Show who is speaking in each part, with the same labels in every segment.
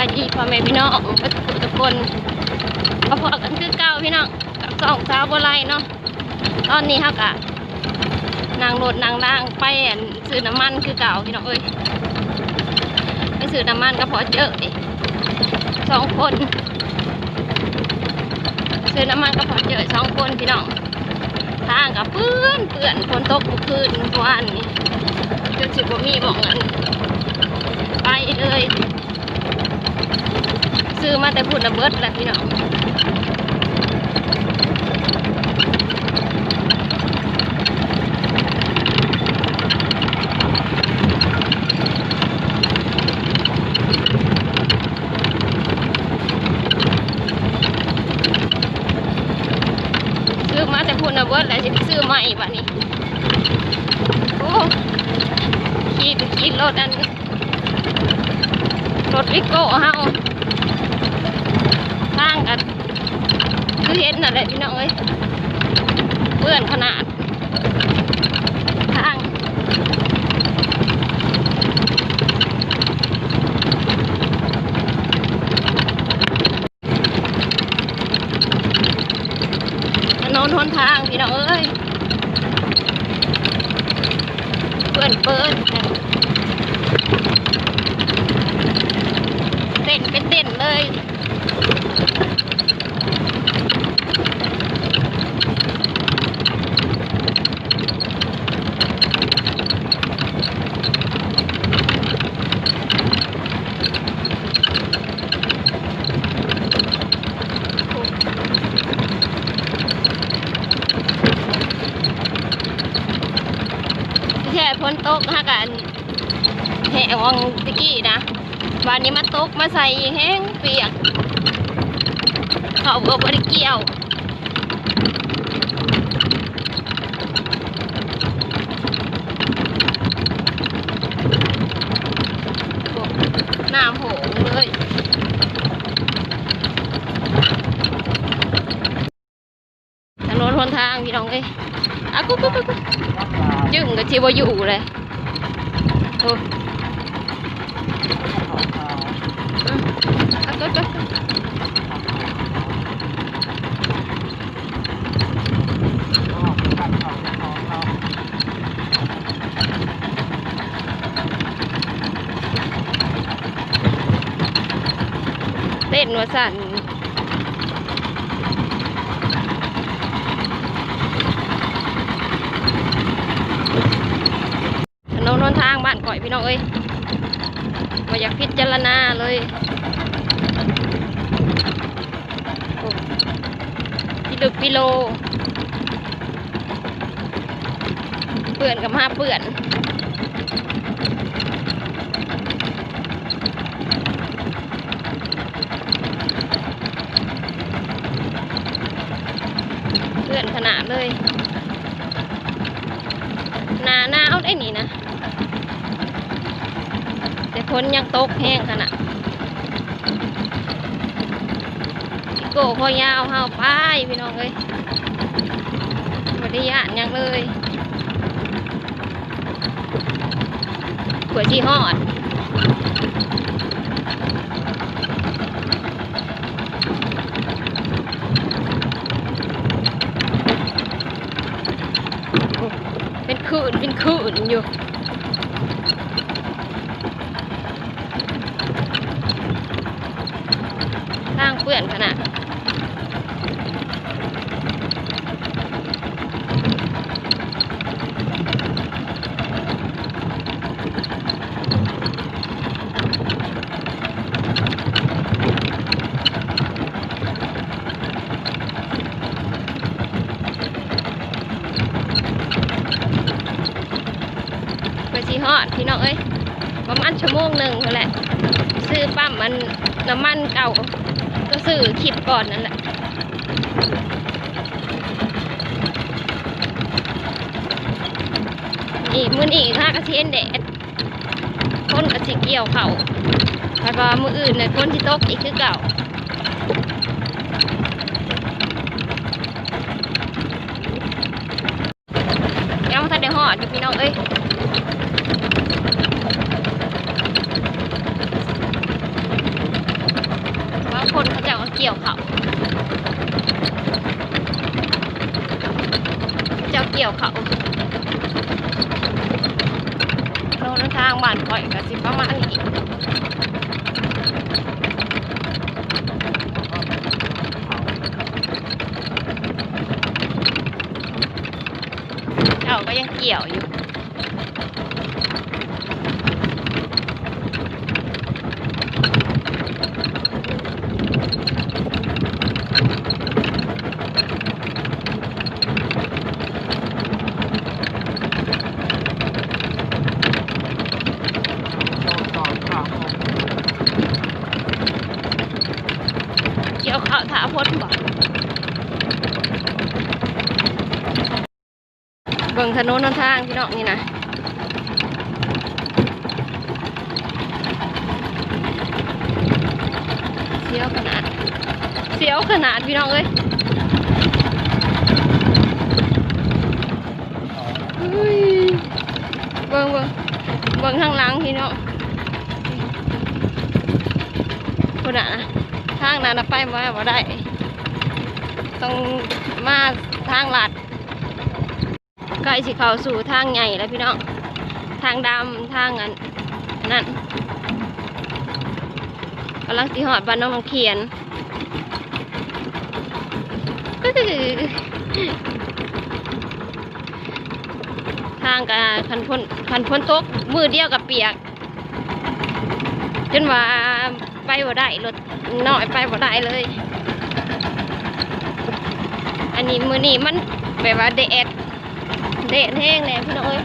Speaker 1: ายดีพ่อแม่พี่น้องทุกทุกคนมาพอกันคือเก่าพี่น้องกับสองสาวบัวไลเนาะตอนนี้เขากะนางรถนางล่างไปซื้อน้ำมันคือเก่าพี่น้องเอ้ยไปซื้อน้ำมันก็พอเจออีกสองคน ซื้อน้ำมันก็พอเจอสองคนพี่น้องทางกับเปื้อนเปื้อนฝนตกคืนเมื่อวานนี้จนสิบ่มีหมองอันไปเลย ซื้อมาแต่พูดระเบิดแหละพี่น้องซื้อมาแต่พูดระเบิดแล้วจะซื้อใหม่บ้านี้โอ้ขี่ไปขี่รถอันร ถวิโก้เฮาสร้างกัน คือเห็นน่ะแหละพี่น้องเอ้ยเพื่อนขนาด ทางถนนหนทางพี่น้องเอ้ยเปื้อนเปื้อนเต้นเป็นเต้นเลย แค่พ้นตกฮะกันแห่วังตะกี้นะ วันนี้มาตกมาใส่แห้งเปียกเขาก็บริเกี่ยวหน้าโหงเลยถนนหนทางพี่น้องเอ้ยอะกุ๊กกุ๊กกุ๊กยึงกับจีบอยู่เลยโอ้อืม เอาก็ก็เต้นหัวสั่นถนนหนทางบ้านก่อยพี่น้องเอ้ย มาอยากพิจารณาเลยพี่ดึกพี่โล เปื่อนกับมาเปื่อนเปื่อนขนาดเลย นาหนาวได้นี่นะ ขนยังตกแห้งขนาดโก้คอยาวเฮาไปพี่น้องเอ้ยบริยานยังเลยขวดชีหอดเป็นคืนเป็นคืนอยู่ ทางเปื่อนขนาดไปสีฮอดพี่น้องเอ้ยประมาณชั่วโมงหนึ่งนั่นแหละ ซื้อปั๊มมันน้ำมันเก่า ก็ซื้อคลิปก่อนนั่นแหละอีกมื้อนี้ถ้ากระเทียนแดดคนกระสิเกี่ยวเขาแล้วก็มืออื่นเนี่ยคนที่ตกอีกคือเก่ายังไม่ทันได้หอดอยู่พี่น้องเอ้ย เกี่ยวเขาเจ้าเกี่ยวเขาโน่นทางบ้านข่อยก็สิประมาณนี้เจ้าก็ยังเกี่ยวอยู่ เกี่ยวข้าวถาพดบอกเบิ่ง ถนนหนทางพี่น้องนี่นะเสียวขนาดเสียวขนาดพี่น้องเอ้ยอุ้ยเบิ่งเบิ่งเบิ่งข้างหลังพี่น้องคนน่ะทางนั้นไปมาบ่ได้ ต้องมาทางลัด ล้สิเข้าสู่ทางใหญ่แล้วพี่น้อง ทางดำทางอันนั่นกำลังสิหอดบ้านน้องน้องเขียนทางกับคันพ้นคันพ้นตกมือเดียวกับเปียก จนว่าไปบ่ได้รถน้อยไปบ่ได้เลย อันนี้มือนี้มันแบบว่าเดด เดดแห้งแน่พี่น้องเอ้ย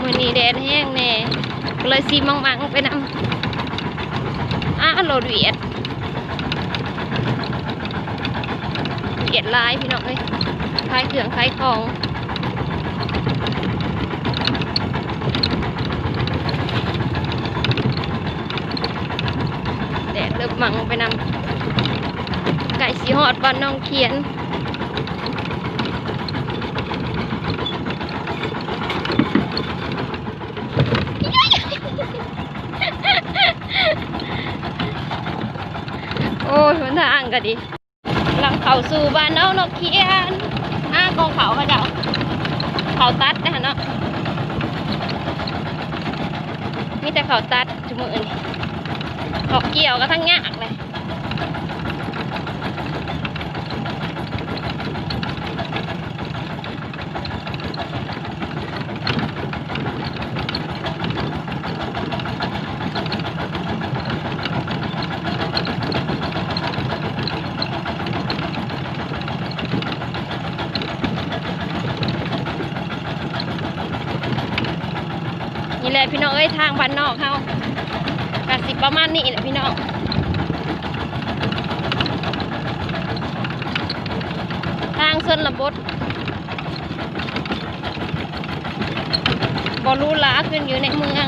Speaker 1: มือนี้แดดแห้งแน่ก็เลยซีมังมังๆไปนำอ้าโหลดเวียดเวียดลายพี่น้องเอ้ยขายเครื่องขายของแดดเริ่มมังไปนำ ไก่สีหอดบ้านน้องเขียน โอ้ยมันทางก็ดีกำลังเขาสู่บ้านน้องนกเขียนอ้ากองเขาเขาเจ้าเขาตัดนะเนาะมีแต่เขาตัดจุมือนี่ขอกเกี่ยวก็ทั้งยากเลย พี่น้องเอ้ยทางบ้านนอกเขากสิประมาณนี้แหละพี่น้องทางส่วนระบดบอลูลาขึ้นอยู่ในเมือง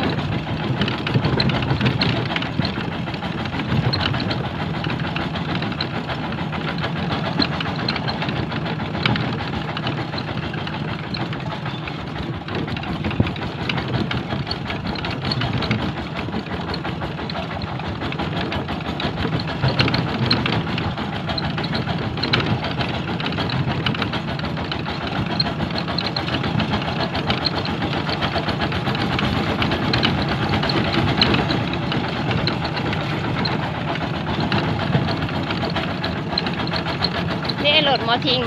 Speaker 1: นี่โหลดหมอทิง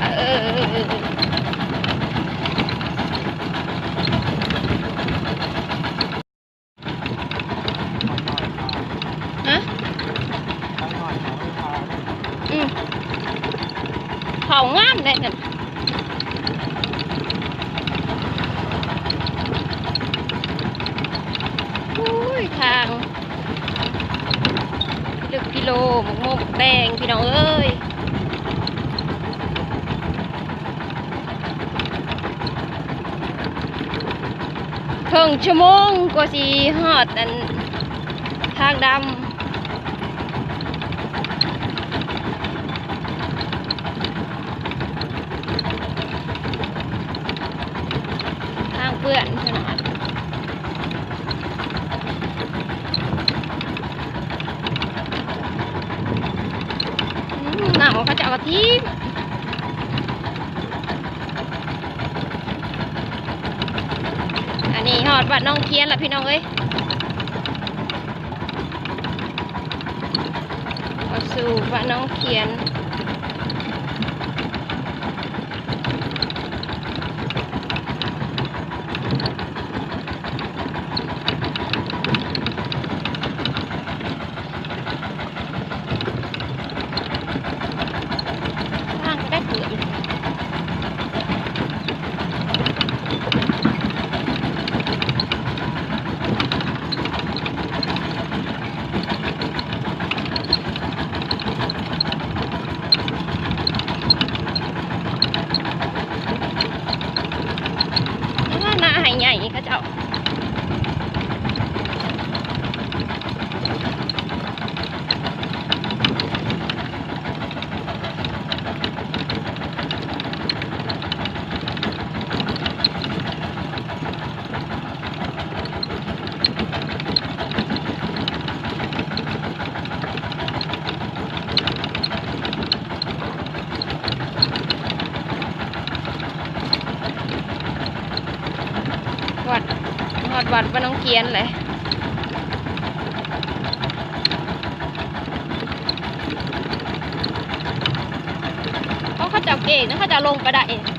Speaker 1: เอออะอืมเขางามเลยเนี่ยอุ้ยทาง ลึกกิโลหมกโมกแดงพี่น้อง เอ้ยครึ่งชั่วโมงกว่าสีหอดอันทางดำ วัดบ้าน้องเกียนเลยเขาจะเก่งนะเขาจะลง
Speaker 2: ก
Speaker 1: ระดาเอง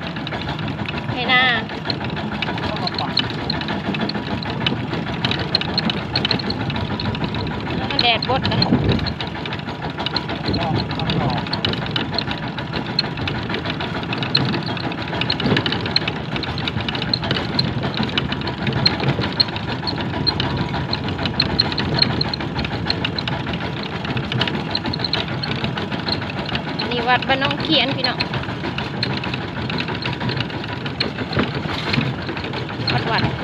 Speaker 1: วัดบ้านน้องเขียนพี่น้องวัดวัด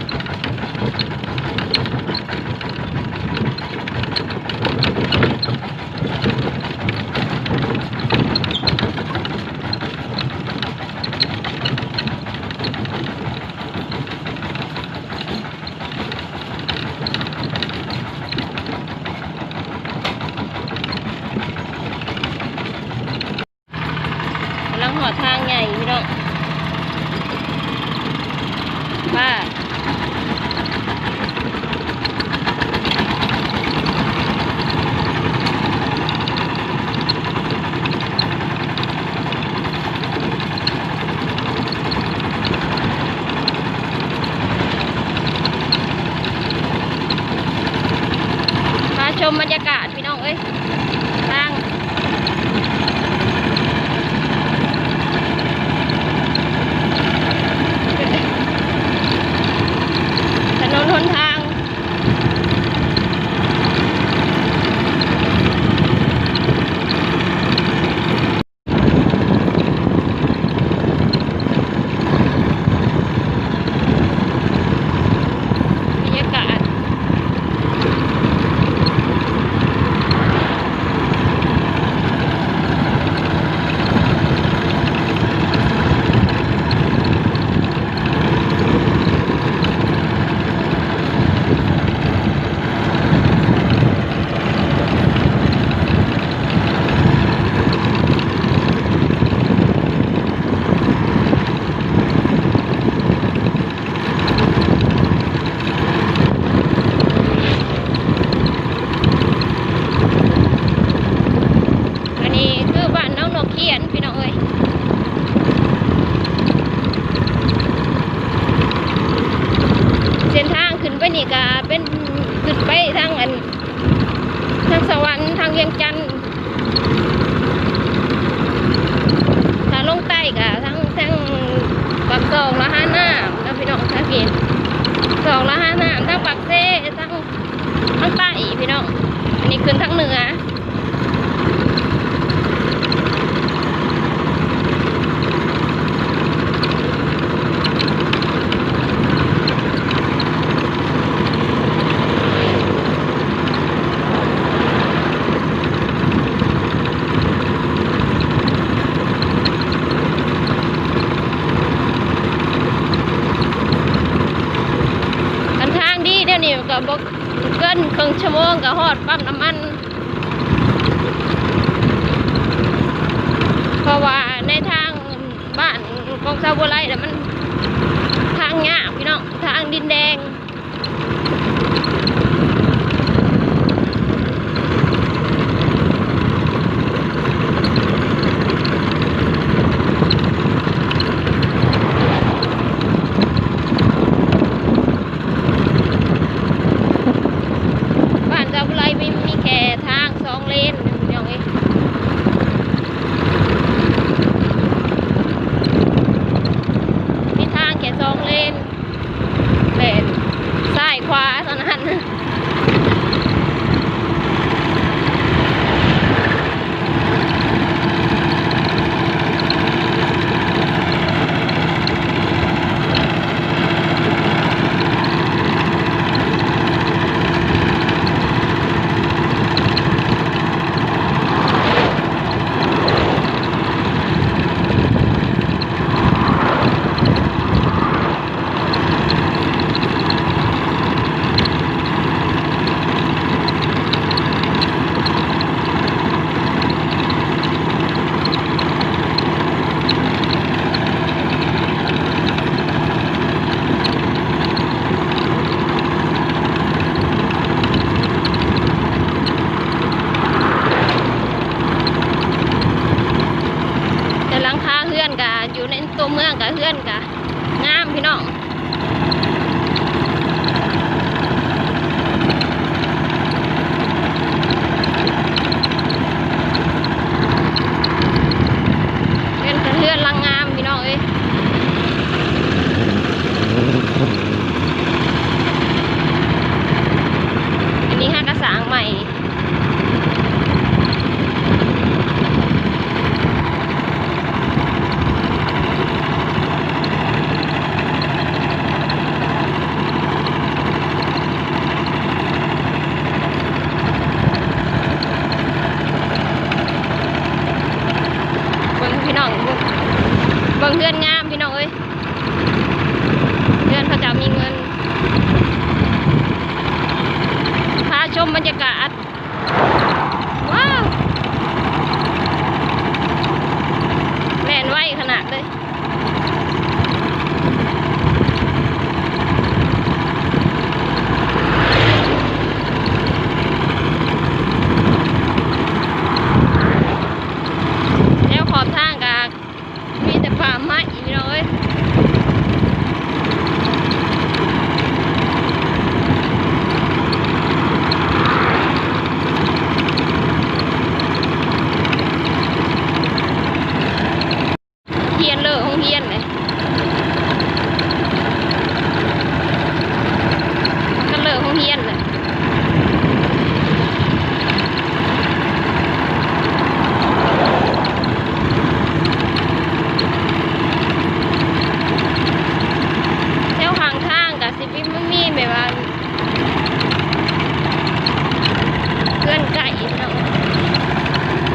Speaker 1: สองละห้าน้ำทั้งปักเซ่ทั้งทั้งป้าอีพี่น้องอันนี้ขึ้นทั้งเหนือ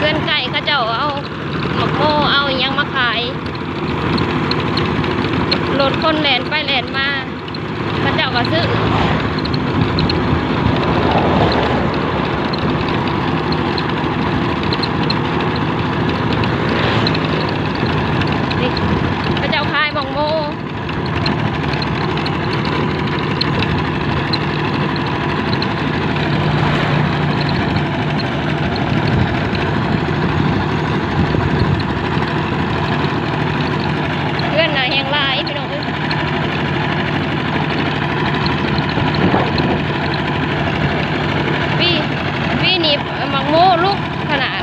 Speaker 1: พื่อนไก่เขาเจ้าเอาหมกโมเอาอิหยังมาขายรถคนแลนไปแลนมาเขาเจ้าก็ซื้อเขาเจ้าขายหมกโม เพื่อนน่ะแหงหลายพี่น้องเอ้ยพี่พี่นี่หมักโม่ลูกขนาด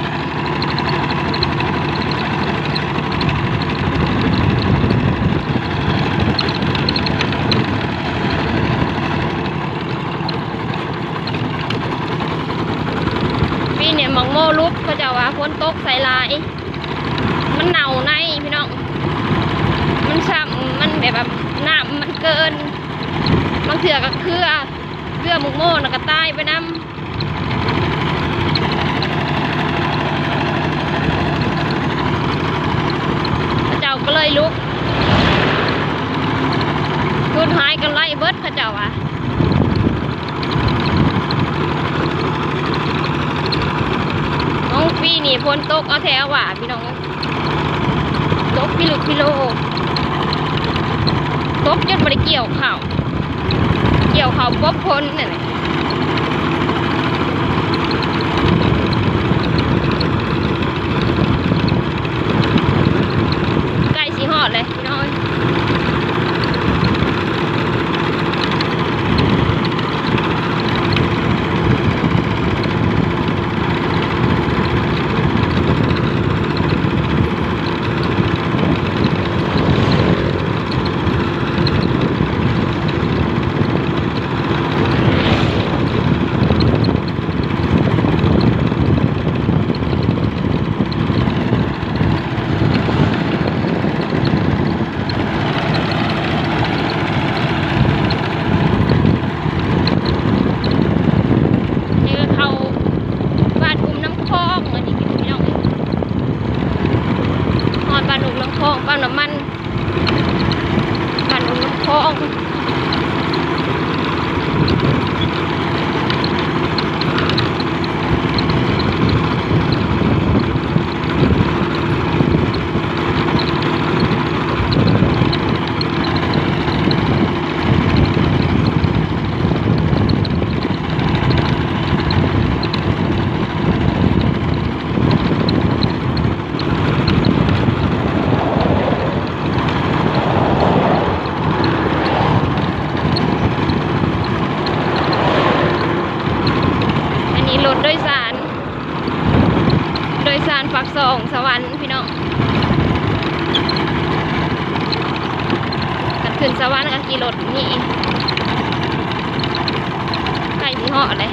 Speaker 1: พี่เนี่ยหมักโม่ลูกก็จะว่าฝน ตกใส่ลาย มันเน่าในพี่น้อง มันช้ำมันแบบแบบน้ำมันเกิน บางเถื่อก็เครือเครือมุกโม่น่ะก็ตายไปน้ำพระเจ้าก็เลยลุกทุนหายกันไล่เบิดพระเจ้าอะน้อง ปีนี่พ้นตกเอาแถวว่ะพี่น้องตกพิลุกพิโลตกจนบริเกี่ยวเข่าเกี่ยวเข่าปบคนนี่นแหละใกล้สีหอดเลยพี่น้อยนี่ก็เขาบ้านอุ้มน้ำคลองอันนี้พี่น้องหอดบ้านอุ้มน้ำคลองบ้านน้ำมันบ้านอุ้มน้ำคลอง อันนี้ร ถโดยสาร โดยสารฝักสองสวรรค์พี่น้องกันขึ้นสวรรค์กับกี่รถนี่ใกล้ที่เหาะเลย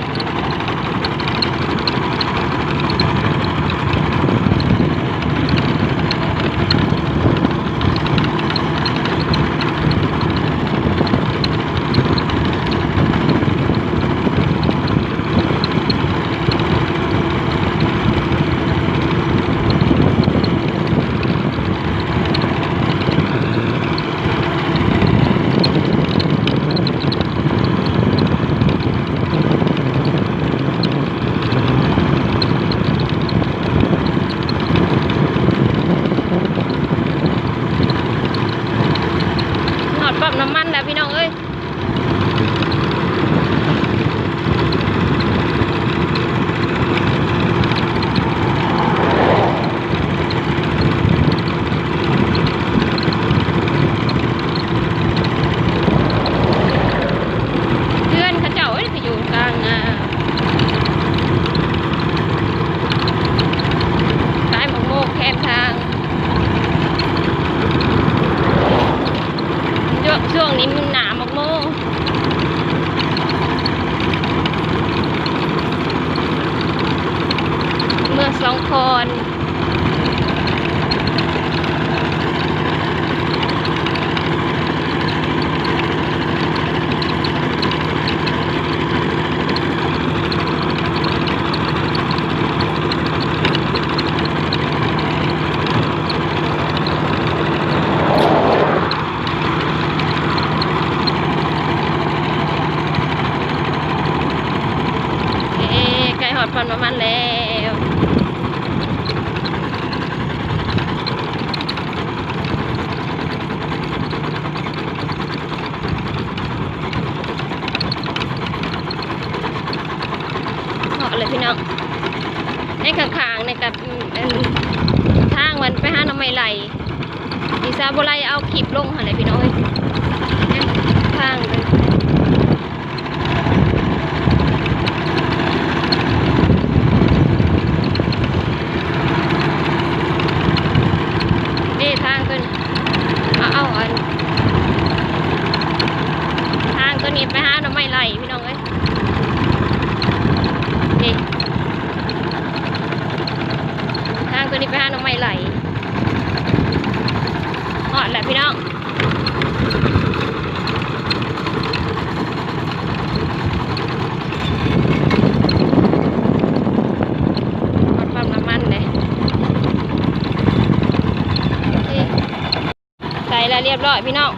Speaker 1: พี่น้อง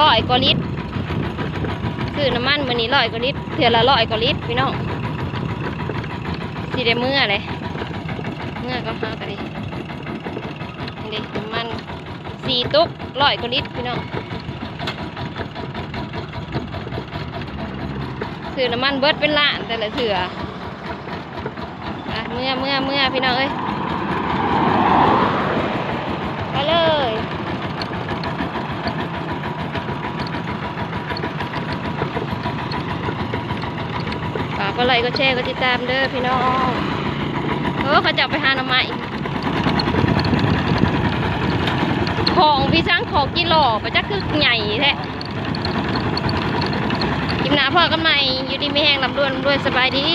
Speaker 1: ร้อยกว่าลิตรคือน้ำมันมันนี้ร้อยกว่าลิตรเถื่อละร้อยกว่าลิตรพี่น้องสีเดเมื่อเลยเมื่อก็ห้ากันดิดิน้ำมันสีตุ๊กร้อยกว่าลิตรพี่น้องคือน้ำมันเบิดเป็นล้านแต่ละเถื่อเมื่อเมื่อเมื่อพี่น้องเอ้ย เลยฝากก็ไลค์ก็แชร์ก็ติดตามเด้อพี่น้องเออเขาจะเอาไปหาหน้ำไม้ของพี่ช้างของกิโลไปจักคือใหญ่แท้คลิปหนาพ่อกันใหม่อยู่ดีไม่แห้งลำดวนด้วยสบายดี